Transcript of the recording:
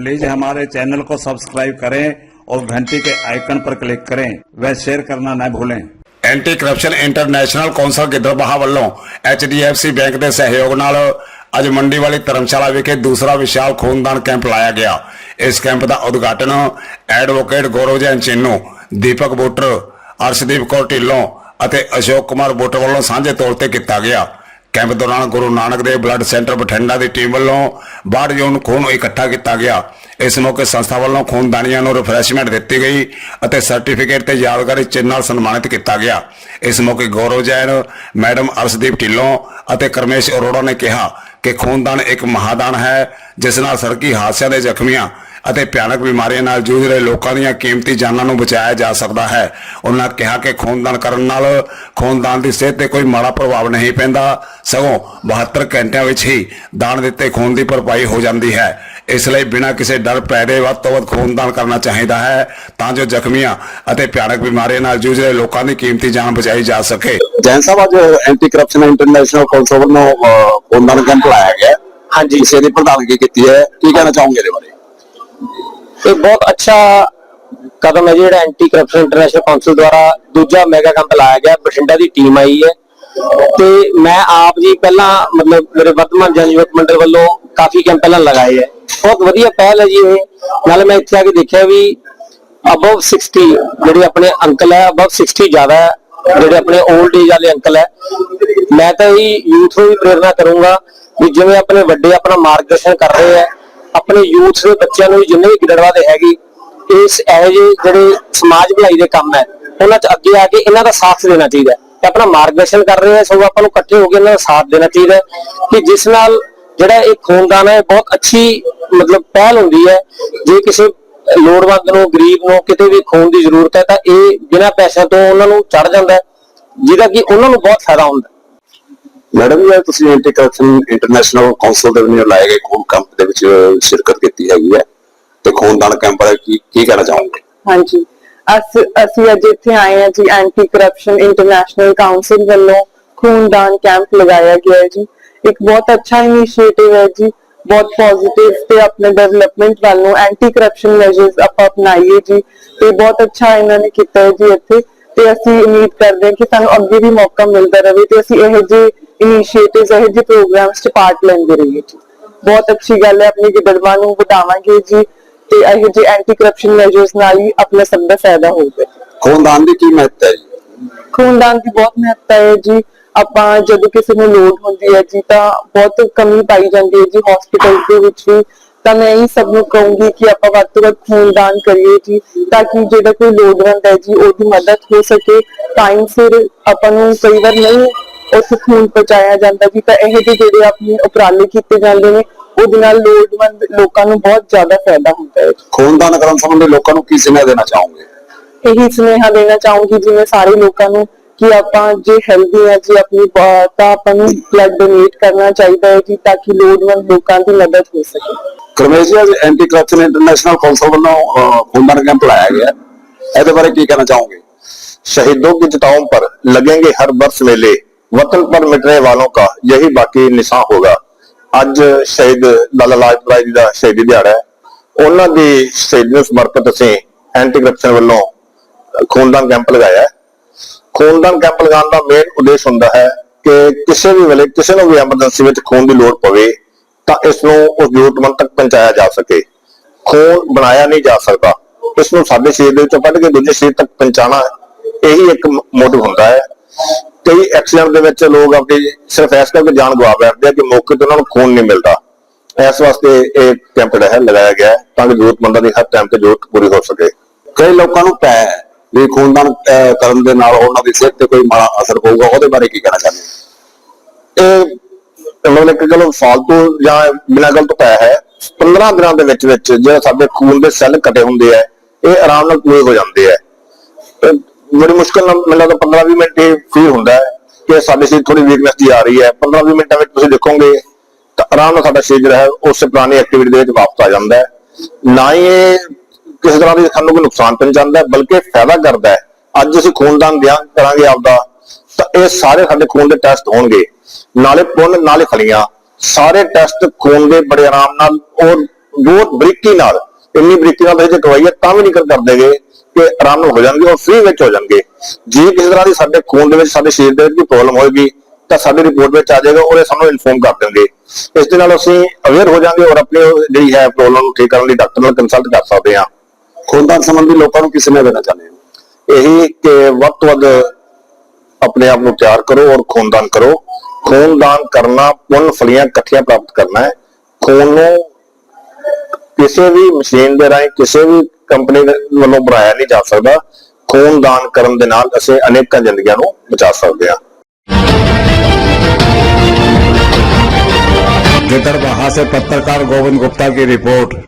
Please हमारे channel को subscribe करें और घंटी के आइकन पर क्लिक करें व शेयर करना न भूलें anti corruption international council Gidderbaha ਵੱਲੋਂ HDFC ਬੈਂਕ ਦੇ ਸਹਿਯੋਗ ਨਾਲ ਅੱਜ ਮੰਡੀ ਵਾਲੀ ਧਰਮਸ਼ਾਲਾ ਵਿਖੇ ਦੂਸਰਾ ਵਿਸ਼ਾਲ ਖੂਨਦਾਨ ਕੈਂਪ ਲਾਇਆ ਗਿਆ ਇਸ ਕੈਂਪ ਦਾ ਉਦਘਾਟਨ ਐਡਵੋਕੇਟ ਗੌਰਵ ਜੈਨ ਚਿੰਨੂ ਦੀਪਕ ਬੋਟਰ ਅਰਸ਼ਦੀਪ ਕੌਰ ਢਿੱਲੋਂ ਅਤੇ ਅਸ਼ੋਕ ਕੁਮਾਰ ਬੋਟਰ ਵੱਲੋਂ ਸਾਂਝੇ ਤੌਰ ਤੇ ਕੀਤਾ ਗਿਆ ਕੈਂਪ ਦੌਰਾਨ ਗੁਰੂ ਨਾਨਕ ਦੇਵ ਬਲੱਡ ਸੈਂਟਰ ਬਠਿੰਡਾ ਦੀ ਟੀਮ ਵੱਲੋਂ 62 ਯੂਨ ਖੂਨ ਇਕੱਠਾ ਕੀਤਾ ਗਿਆ। ਇਸ ਮੌਕੇ ਸੰਸਥਾ ਵੱਲੋਂ ਖੂਨਦਾਨੀਆਂ ਨੂੰ ਰਿਫਰੈਸ਼ਮੈਂਟ ਦਿੱਤੀ ਗਈ ਅਤੇ ਸਰਟੀਫਿਕੇਟ ਤੇ ਯਾਦਗਾਰੀ ਚਿੰਨ੍ਹ ਨਾਲ ਸਨਮਾਨਿਤ ਕੀਤਾ ਗਿਆ। ਇਸ ਮੌਕੇ ਗੌਰਵ ਜੈਨ, ਮੈਡਮ ਅਰਸ਼ਦੀਪ ਢਿੱਲੋਂ ਅਤੇ ਕਰਮੇਸ਼ ਅਰੋੜਾ ਨੇ ਕਿਹਾ ਕਿ ਖੂਨਦਾਨ ਇੱਕ ਮਹਾਦਾਨ ਹੈ, ਜਿਸ ਨਾਲ ਸੜਕੀ ਹਾਦਸਿਆਂ ਦੇ ਜ਼ਖਮੀਆਂ ਅਤੇ ਭਿਆਨਕ ਬਿਮਾਰੀਆਂ ਨਾਲ ਜੂਝ ਰਹੇ ਲੋਕਾਂ ਦੀਆਂ ਕੀਮਤੀ ਜਾਨਾਂ ਨੂੰ ਬਚਾਇਆ ਜਾ ਸਕਦਾ ਹੈ। ਉਹਨਾਂ ਕਿਹਾ ਕਿ ਖੂਨਦਾਨ ਕਰਨ ਨਾਲ ਖੂਨਦਾਨ ਦੀ ਸਿਹਤ ਤੇ ਕੋਈ ਮਾੜਾ ਪ੍ਰਭਾਵ ਨਹੀਂ ਪੈਂਦਾ। ਸਗੋਂ 72 ਘੰਟਿਆਂ ਵਿੱਚ ਹੀ ਦਾਨ ਦਿੱਤੇ ਖੂਨ ਦੀ ਭਰਪਾਈ ਹੋ ਜਾਂਦੀ ਹੈ। ਇਸ ਲਈ ਬਿਨਾਂ ਕਿਸੇ ਡਰ ਪੈਦੇ ਵੱਧ ਤੋਂ ਵੱਧ ਖੂਨਦਾਨ ਕਰਨਾ ਚਾਹੀਦਾ ਹੈ ਤਾਂ ਜੋ ਜ਼ਖਮੀਆਂ ਅਤੇ ਭਿਆਨਕ ਬਿਮਾਰੀਆਂ ਨਾਲ ਜੂਝ ਰਹੇ ਲੋਕਾਂ ਦੀ ਕੀਮਤੀ ਜਾਨ ਬਚਾਈ ਜਾ ਸਕੇ। ਜੈਨ ਸਾਹਿਬ ਅੱਜ ਐਂਟੀ ਕਰਪਸ਼ਨ ਇੰਟਰਨੈਸ਼ਨਲ ਕੌਂਸਲ ਵੱਲੋਂ ਖੂਨਦਾਨ ਕੈਂਪ ਲਾਇਆ ਗਿਆ। ਹਾਂਜੀ। ਇਸੇ ਦੀ ਪ੍ਰਧਾਨਗੀ ਕੀਤੀ ਹੈ। ਕੀ ਕਹਿਣਾ ਚਾਹੋਗੇ ਇਹਦੇ ਬਾਰੇ? ਇਹ ਬਹੁਤ ਅੱਛਾ ਕਦਮ ਹੈ ਜਿਹੜਾ ਐਂਟੀ ਕਰਪਸ਼ਨ ਇੰਟਰਨੈਸ਼ਨਲ ਕਾਉਂਸਲ ਦੁਆਰਾ ਦੂਜਾ ਮੈਗਾ ਕੈਂਪ ਲਾਇਆ ਗਿਆ, ਬਠਿੰਡਾ ਦੀ ਟੀਮ ਆਈ ਹੈ। ਤੇ ਮੈਂ ਆਪ ਜੀ ਪਹਿਲਾਂ ਮਤਲਬ ਮੇਰੇ ਵਰਤਮਾਨ ਜਨ ਯੁਵਕ ਮੰਡਲ ਵੱਲੋਂ ਕਾਫੀ ਕੈਂਪ ਪਹਿਲਾਂ ਲਗਾਏ ਹੈ। ਬਹੁਤ ਵਧੀਆ ਪਹਿਲ ਹੈ ਜੀ ਇਹ। ਨਾਲੇ ਮੈਂ ਇੱਥੇ ਆ ਕੇ ਦੇਖਿਆ ਵੀ ਅਬਵ 60 ਜਿਹੜੇ ਆਪਣੇ ਅੰਕਲ ਹੈ ਅਬਵ 60 ਜ਼ਿਆਦਾ ਹੈ। ਜਿਹੜੇ ਆਪਣੇ 올ਡ ਏਜ ਵਾਲੇ ਅੰਕਲ ਹੈ। ਮੈਂ ਤਾਂ ਇਹ ਯੂਥ ਨੂੰ ਵੀ ਪ੍ਰੇਰਣਾ ਕਰੂੰਗਾ ਵੀ ਜਿਵੇਂ ਆਪਣੇ ਵੱਡੇ ਆਪਣਾ ਮਾਰਗਦਰਸ਼ਨ ਕਰ ਰਹੇ ਹੈ ਆਪਣੇ ਯੂਥ ਦੇ ਬੱਚਿਆਂ ਨੂੰ ਜਿੰਨੇ ਵੀ ਗਿੱਦੜਵਾ ਦੇ ਹੈਗੇ, ਇਸ ਇਹੋ ਜਿਹੇ ਜਿਹੜੇ ਸਮਾਜ ਭਲਾਈ ਦੇ ਕੰਮ ਹੈ, ਉਹਨਾਂ 'ਚ ਅੱਗੇ ਆ ਕੇ ਇਹਨਾਂ ਦਾ ਸਾਥ ਦੇਣਾ ਚਾਹੀਦਾ ਹੈ। ਤੇ ਆਪਣਾ ਮਾਰਗਦਰਸ਼ਨ ਕਰ ਰਹੇ ਹੈ, ਸੋ ਆਪਾਂ ਨੂੰ ਇਕੱਠੇ ਹੋ ਕੇ ਇਹਨਾਂ ਦਾ ਸਾਥ ਦੇਣਾ ਚਾਹੀਦਾ ਕਿ ਜਿਸ ਨਾਲ ਜਿਹੜਾ ਇਹ ਖੂਨਦਾਨ ਹੈ ਬਹੁਤ ਅੱਛੀ ਮਤਲਬ ਪਹਿਲ ਹੁੰਦੀ ਹੈ। ਜੇ ਕਿਸੇ ਲੋੜਵੰਦ ਨੂੰ, ਗਰੀਬ ਨੂੰ ਕਿਤੇ ਵੀ ਖੂਨ ਦੀ ਜ਼ਰੂਰਤ ਹੈ, ਤਾਂ ਇਹ ਬਿਨਾਂ ਪੈਸਿਆਂ ਤੋਂ ਉਹਨਾਂ ਨੂੰ ਚੜ ਜਾਂਦਾ ਜਿਹਦਾ ਕਿ ਉਹਨਾਂ ਨੂੰ ਬਹੁਤ ਫਾਇਦਾ ਹੁੰਦਾ ਮੈਡਮ, ਜੀ ਅੱਜ ਤੁਸੀਂ ਐਂਟੀ ਕਰਪਸ਼ਨ ਇੰਟਰਨੈਸ਼ਨਲ ਕੌਂਸਲ ਦੇ ਵੱਲੋਂ ਲਾਏ ਗਏ ਖੂਨ ਕੈਂਪ ਦੇ ਵਿੱਚ ਸ਼ਿਰਕਤ ਕੀਤੀ ਹੈਗੀ ਹੈ? ਤੇ ਖੂਨਦਾਨ ਕੈਂਪ ਬਾਰੇ ਕੀ ਕੀ ਕਹਿਣਾ ਚਾਹੋਗੇ? ਹਾਂਜੀ। ਅਸੀਂ ਅੱਜ ਇੱਥੇ ਆਏ ਹਾਂ ਜੀ ਐਂਟੀ ਕਰਪਸ਼ਨ ਇੰਟਰਨੈਸ਼ਨਲ ਕਾਉਂਸਲ ਵੱਲੋਂ ਖੂਨਦਾਨ ਕੈਂਪ ਲਗਾਇਆ ਗਿਆ ਹੈ ਜੀ। ਇੱਕ ਬਹੁਤ ਅੱਛਾ ਇਨੀਸ਼ੀਏਟਿਵ ਹੈ ਜੀ, ਬਹੁਤ ਪੋਜ਼ਿਟਿਵ ਤੇ ਆਪਣੇ ਡਿਵੈਲਪਮੈਂਟ ਵੱਲ ਨੂੰ ਐਂਟੀ ਕਰਪਸ਼ਨ ਮੈਜਰਸ ਆਪਾਂ ਅਪਣਾਈਏ ਜੀ। ਤੇ ਬਹੁਤ ਅੱਛਾ ਇਹਨਾਂ ਨੇ ਕੀਤਾ ਹੈ ਜੀ ਇੱਥੇ। ਤੇ ਅਸੀਂ ਉਮੀਦ ਕਰਦੇ ਹਾਂ ਕਿ ਸਾਨੂੰ ਅੱਗੇ ਵੀ ਮੌਕਾ ਮਿਲਦਾ ਰਹੇ ਤੇ ਅਸੀਂ ਇਹੋ ਜਿਹੇ ਇਨੀਸ਼ੀਏਟਿਵਸ ਇਹੋ ਜਿਹੇ ਪ੍ਰੋਗਰਾਮਸ 'ਚ ਪਾਰਟ ਲੈਂਦੇ ਰਹੀਏ ਜੀ। ਬਹੁਤ ਅੱਛੀ ਗੱਲ ਹੈ ਆਪਣੀ ਗਿੱਦੜਵਾ ਨੂੰ ਵਧਾਵਾਂਗੇ ਜੀ ਤੇ ਇਹੋ ਜਿਹੇ ਐਂਟੀ ਕਰਪਸ਼ਨ ਮੈਜਰਸ ਨਾਲ ਹੀ ਆਪਣਾ ਸਭ ਦਾ ਫਾਇਦਾ ਹੋਊਗਾ। ਖੂਨਦਾਨ ਦੀ ਕੀ ਮਹੱਤਤਾ ਹੈ ਖੂਨਦਾਨ ਦੀ ਬਹੁਤ ਮਹੱਤਤਾ ਹੈ ਜੀ। ਆਪਾਂ ਜਦੋਂ ਕਿਸੇ ਨੂੰ ਲੋੜ ਹੁੰਦੀ ਹੈ ਜੀ ਤਾਂ ਬਹੁਤ ਕਮੀ ਪਾਈ ਜਾਂਦੀ ਹੈ ਜੀ ਹਸਪੀਟਲ ਦੇ ਵਿੱਚ ਵੀ। ਤਾਂ ਮੈਂ ਇਹ ਸਭ ਨੂੰ ਕਹੂੰਗੀ ਕਿ ਆਪਾਂ ਵੱਧ ਤੋਂ ਵੱਧ ਖੂਨਦਾਨ ਕਰੀਏ ਜੀ ਤਾਂ ਕਿ ਜਿਹੜਾ ਕੋਈ ਲੋੜਵੰਦ ਹੈ ਜੀ ਉਹਦੀ ਮਦਦ ਹੋ ਸਕੇ। ਟਾਈਮ ਸਿਰ ਆਪਾਂ ਨੂੰ ਕਈ ਵਾਰ ਨਹੀਂ ਉੱਥੇ ਖੂਨ ਪਹੁੰਚਾਇਆ ਜਾਂਦਾ ਜੀ ਤਾਂ ਇਹ ਜਿਹੇ ਜਿਹੜੇ ਆਪਣੇ ਉਪਰਾਲੇ ਕੀਤੇ ਜਾਂਦੇ ਨੇ ਉਹਦੇ ਨਾਲ ਲੋੜਵੰਦ ਲੋਕਾਂ ਨੂੰ ਬਹੁਤ ਜ਼ਿਆਦਾ ਫਾਇਦਾ ਹੁੰਦਾ ਹੈ। ਖੂਨਦਾਨ ਕਰਨ ਸੰਬੰਧੀ ਲੋਕਾਂ ਨੂੰ ਕੀ ਸੁਨੇਹਾ ਦੇਣਾ ਚਾਹੋਗੇ? ਇਹੀ ਸੁਨੇਹਾ ਦੇਣਾ ਚਾਹੂੰਗੀ ਜਿਵੇਂ ਸਾਰੇ ਲੋਕਾਂ ਨੂੰ ਕਿ ਆਪਾਂ ਜੇ ਹੈਲਦੀ ਹੈ ਜੇ ਆਪਣੀ ਤਾਂ ਆਪਾਂ ਨੂੰ ਬਲੱਡ ਡੋਨੇਟ ਕਰਨਾ ਚਾਹੀਦਾ ਹੈ ਕਿ ਤਾਂ ਕਿ ਲੋੜਵੰਦ ਲੋਕਾਂ ਦੀ ਮਦਦ ਹੋ ਸਕੇ। ਕਰਮੇਸ਼ੀਆ ਦੇ ਐਂਟੀ ਕਰਪਸ਼ਨ ਇੰਟਰਨੈਸ਼ਨਲ ਕੌਂਸਲ ਵੱਲੋਂ ਖੂਨਦਾਨ ਕੈਂਪ ਲਾਇਆ ਗਿਆ ਇਹਦੇ ਬਾਰੇ ਕੀ ਕਹਿਣਾ ਚਾਹੋਗੇ? ਸ਼ਹੀਦੋਂ ਕੀ ਚਟਾਉਂ ਪਰ ਲੱਗेंगे ਹਰ ਵਰਸ ਮੇਲੇ वतन पर मिटने वालों का यही बाकी निशान होगा ਅੱਜ ਸ਼ਹੀਦ ਲਾਲਾ ਲਾਜਪਤ ਰਾਏ ਜੀ ਦਾ ਸ਼ਹੀਦੀ ਦਿਹਾੜਾ ਹੈ ਉਹਨਾਂ ਦੀ ਸ਼ਹੀਦੀ ਨੂੰ ਸਮਰਪਿਤ ਅਸੀਂ ਐਂਟੀ ਕਰਪਸ਼ਨ ਵੱਲੋਂ ਖੂਨਦਾਨ ਕੈਂਪ ਲਗਾਇਆ ਹੈ ਖੂਨਦਾਨ ਕੈਂਪ ਲਗਾਉਣ ਦਾ ਮੇਨ ਉਦੇਸ਼ ਹੁੰਦਾ ਹੈ ਕਿ ਕਿਸੇ ਵੀ ਵੇਲੇ ਕਿਸੇ ਨੂੰ ਵੀ ਐਮਰਜੈਂਸੀ ਵਿੱਚ ਖੂਨ ਦੀ ਲੋੜ ਪਵੇ ਤਾਂ ਇਸ ਨੂੰ ਉਸ ਜ਼ਰੂਰਤਮੰਦ ਤੱਕ ਪਹੁੰਚਾਇਆ ਜਾ ਸਕੇ ਖੂਨ ਬਣਾਇਆ ਨਹੀਂ ਜਾ ਸਕਦਾ ਇਸ ਨੂੰ ਸਾਡੇ ਸਰੀਰ ਦੇ ਵਿੱਚੋਂ ਕੱਢ ਕੇ ਦੂਜੇ ਸਰੀਰ ਤੱਕ ਪਹੁੰਚਾਉਣਾ ਇਹੀ ਇੱਕ ਮੋਟਿਵ ਹੁੰਦਾ ਹੈ ਕਈ ਐਕਸੀਡੈਂਟ ਦੇ ਵਿੱਚ ਲੋਕ ਆਪਣੀ ਸਿਰਫ ਇਸ ਕਰਕੇ ਜਾਨ ਗਵਾ ਬੈਠਦੇ ਆ ਕਿ ਮੌਕੇ ਤੇ ਉਹਨਾਂ ਨੂੰ ਖੂਨ ਨਹੀਂ ਮਿਲਦਾ। ਇਸ ਵਾਸਤੇ ਇਹ ਕੈਂਪ ਜਿਹੜਾ ਹੈ ਲਗਾਇਆ ਗਿਆ ਤਾਂ ਕਿ ਜ਼ਰੂਰਤਮੰਦਾਂ ਦੀ ਹਰ ਟਾਈਮ ਤੇ ਜ਼ਰੂਰਤ ਪੂਰੀ ਹੋ ਸਕੇ। ਕਈ ਲੋਕਾਂ ਨੂੰ ਪੈ ਵੀ ਖੂਨਦਾਨ ਕਰਨ ਦੇ ਨਾਲ ਉਹਨਾਂ ਦੀ ਸਿਹਤ ਤੇ ਕੋਈ ਮਾੜਾ ਅਸਰ ਪਊਗਾ, ਉਹਦੇ ਬਾਰੇ ਕੀ ਕਹਿਣਾ ਚਾਹੁੰਦੇ ਇਹ ਮਤਲਬ ਇੱਕ ਗੱਲ ਫਾਲਤੂ ਜਾਂ ਬਿਨਾਂ ਗੱਲ ਤੋਂ ਪਿਆ ਹੈ। 15 ਦਿਨਾਂ ਦੇ ਵਿੱਚ ਵਿੱਚ ਜਿਹੜਾ ਸਾਡੇ ਖੂਨ ਦੇ ਸੈੱਲ ਕਟੇ ਹੁੰਦੇ ਆ, ਇਹ ਆਰਾਮ ਨਾਲ ਪੂਰੇ ਹੋ ਜਾਂਦੇ ਆ। ਬੜੀ ਮੁਸ਼ਕਲ ਨਾਲ ਮੈਨੂੰ ਲੱਗਦਾ 15-20 ਮਿੰਟ ਹੀ ਫੀਲ ਹੁੰਦਾ ਹੈ ਕਿ ਸਾਡੇ ਸਰੀਰ ਥੋੜੀ ਵੀਕਨੈਸ ਦੀ ਆ ਰਹੀ ਹੈ। 15-20 ਮਿੰਟਾਂ ਵਿੱਚ ਤੁਸੀਂ ਦੇਖੋਗੇ ਤਾਂ ਆਰਾਮ ਨਾਲ ਸਾਡਾ ਸਰੀਰ ਜਿਹੜਾ ਹੈ, ਉਸੇ ਪੁਰਾਣੀ ਐਕਟੀਵਿਟੀ ਦੇ ਵਿੱਚ ਵਾਪਸ ਆ ਜਾਂਦਾ ਹੈ। ਨਾ ਹੀ ਇਹ ਕਿਸੇ ਤਰ੍ਹਾਂ ਦੇ ਸਾਨੂੰ ਕੋਈ ਨੁਕਸਾਨ ਪਹੁੰਚਾਉਂਦਾ ਹੈ, ਬਲਕਿ ਫਾਇਦਾ ਕਰਦਾ ਹੈ। ਅੱਜ ਅਸੀਂ ਖੂਨਦਾਨ ਦਿਆਂ ਕਰਾਂਗੇ ਆਪਦਾ, ਤਾਂ ਇਹ ਸਾਰੇ ਸਾਡੇ ਖੂਨ ਦੇ ਟੈਸਟ ਹੋਣਗੇ। ਨਾਲੇ ਪੁੰਨ, ਨਾਲੇ ਫਲੀਆਂ। ਸਾਰੇ ਟੈਸਟ ਖੂਨ ਦੇ ਬੜੇ ਆਰਾਮ ਨਾਲ ਔਰ ਬਹੁਤ ਬਰੀਕੀ ਨਾਲ, ਇੰਨੀ ਬਰੀਕੀ ਨਾਲ ਤੁਸੀਂ ਜੇ ਕਰਵਾਈ ਤਾਂ ਵੀ ਨਹੀਂ ਕਰ ਕਰਦੇਗੇ ਕਿ ਆਰਾਮ ਨਾਲ ਹੋ ਜਾਣਗੇ ਔਰ ਫ੍ਰੀ ਵਿੱਚ ਹੋ ਜਾਣਗੇ। ਜੇ ਕਿਸੇ ਤਰ੍ਹਾਂ ਦੀ ਸਾਡੇ ਖੂਨ ਦੇ ਵਿੱਚ, ਸਾਡੇ ਸਰੀਰ ਦੇ ਵਿੱਚ ਕੋਈ ਪ੍ਰੋਬਲਮ ਹੋਏਗੀ, ਤਾਂ ਸਾਡੀ ਰਿਪੋਰਟ ਵਿੱਚ ਆ ਜਾਏਗਾ ਔਰ ਇਹ ਸਾਨੂੰ ਇਨਫੋਰਮ ਕਰ ਦੇਣਗੇ। ਇਸ ਦੇ ਨਾਲ ਅਸੀਂ ਅਵੇਅਰ ਹੋ ਜਾਾਂਗੇ ਔਰ ਆਪਣੀ ਜਿਹੜੀ ਹੈ ਪ੍ਰੋਬਲਮ ਨੂੰ ਠੀਕ ਕਰਨ ਲਈ ਡਾਕਟਰ ਨਾਲ ਕੰਸਲਟ ਕਰ ਸਕਦੇ ਹਾਂ। ਖੂਨਦਾਨ ਸੰਬੰਧੀ ਲੋਕਾਂ ਨੂੰ ਕਿਸੇ ਨੇ ਦੇਣਾ ਚਾਹੁੰਦੇ ਹਾਂ? ਇਹੀ ਕਿ ਵੱਧ ਤੋਂ ਵੱਧ ਆਪਣੇ ਆਪ ਨੂੰ ਤਿਆਰ ਕਰੋ ਔਰ ਖੂਨਦਾਨ ਕਰੋ। ਖੂਨਦਾਨ ਕਰਨਾ, ਪੁੰਨ ਫਲੀਆਂ ਇਕੱਠੀਆਂ ਪ੍ਰਾਪਤ ਕਰਨਾ ਹੈ। ਖੂਨ ਨੂੰ ਕਿਸੇ ਵੀ ਮਸ਼ੀਨ ਦੇ ਰਾਹੀਂ, ਕਿਸੇ ਵੀ ਕੰਪਨੀ ਦੇ ਵੱਲੋਂ ਬਣਾਇਆ ਨਹੀਂ ਜਾ ਸਕਦਾ ਖੂਨਦਾਨ ਕਰਨ ਦੇ ਨਾਲ ਅਸੀਂ ਅਨੇਕਾਂ ਜ਼ਿੰਦਗੀਆਂ ਨੂੰ ਬਚਾ ਸਕਦੇ ਹਾਂ गिदरबहा से पत्रकार गोविंद गुप्ता की रिपोर्ट